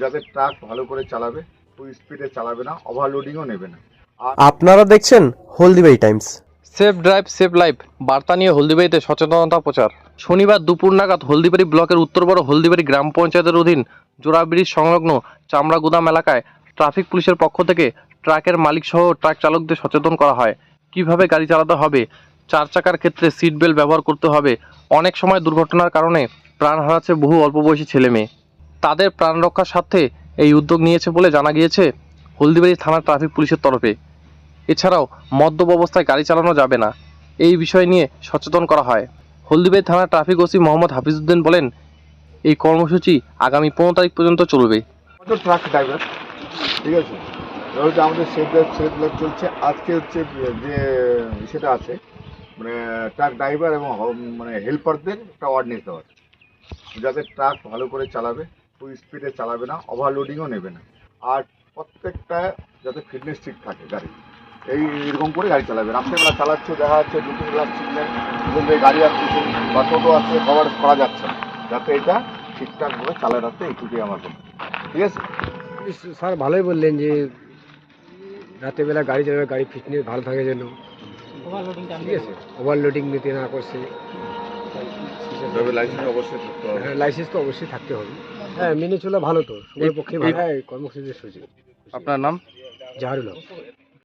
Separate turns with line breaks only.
যাতে ট্রাক ভালো করে চালাবে খুব স্পিডে চালাবে না ওভারলোডিংও নেবে না।
আপনারা দেখছেন Haldibari times.
Safe drive safe life বার্তা নিয়ে হলদিবাড়িতে সচেতনতা প্রচার। শনিবার দুপুর নাগাদ হলদিবাড়ি ব্লকের উত্তর বড় হলদিবাড়ি গ্রাম পঞ্চায়েতের অধীন জোড়া ব্রিজ সংলগ্ন চামড়া গুদাম এলাকায় ট্রাফিক পুলিশের পক্ষ থেকে ট্রাকের মালিক সহ ট্রাক চালকদের সচেতন করা হয়। কীভাবে গাড়ি চালাতে হবে? চার চাকার ক্ষেত্রে সিট বেল্ট ব্যবহার করতে হবে। অনেক সময় দুর্ঘটনার কারণে প্রাণ হারাচ্ছে বহু অল্প বয়সী ছেলে মেয়ে তাদের প্রাণ রক্ষার স্বার্থে এই উদ্যোগ নিয়েছে বলে জানা গিয়েছে হলদিবাড়ি থানার ট্রাফিক পুলিশের তরফে। এছাড়াও মদ্যপ অবস্থায় গাড়ি চালানো যাবে না। এই বিষয় নিয়ে সচেতন করা হয়। হলদিবাড়ি থানার ট্রাফিক ওসি মোহাম্মদ হাফিজউদ্দিন বলেন, এই কর্মসূচি আগামী পনেরো তারিখ পর্যন্ত চলবে।
ট্রাক ড্রাইভার ঠিক আছে? আমাদের সেফ চলছে, আজকে হচ্ছে যে সেটা আছে মানে ট্রাক ড্রাইভার এবং মানে হেল্পারদের একটা অ্যাওয়ারনেস দেওয়া যাতে ট্রাক ভালো করে চালাবে খুব স্পিডে চালাবে না ওভারলোডিংও নেবে না। আর প্রত্যেকটা যাতে ফিটনেস ঠিক থাকে গাড়ি। এই এরকম করে গাড়ি চালাবে। রাত্রেবেলা চালাচ্ছে দেখা যাচ্ছে দুটো গ্লাস দুজন থেকে গাড়ি আসছে বা টোটো আসছে কভার করা যাচ্ছে না। যাতে এটা ঠিকঠাকভাবে চালায় রাখতে এইটুকুই আমার ঠিক আছে?
স্যার ভালোই বললেন যে রাতেরবেলা গাড়ি চালাবে গাড়ি ফিটনেস ভালো থাকে যেন। ঠিক আছে? ওভারলোডিং নিতে না করছে।
তবে লাইসেন্স অবশ্যই থাকতে হবে।
হ্যাঁ লাইসেন্স তো অবশ্যই থাকতে হবে। হ্যাঁ মেনে চলা ভালো তো সবার পক্ষে ভালো। হ্যাঁ কর্মসূচির সুযোগ
আপনার নাম?
জাহারুল হক।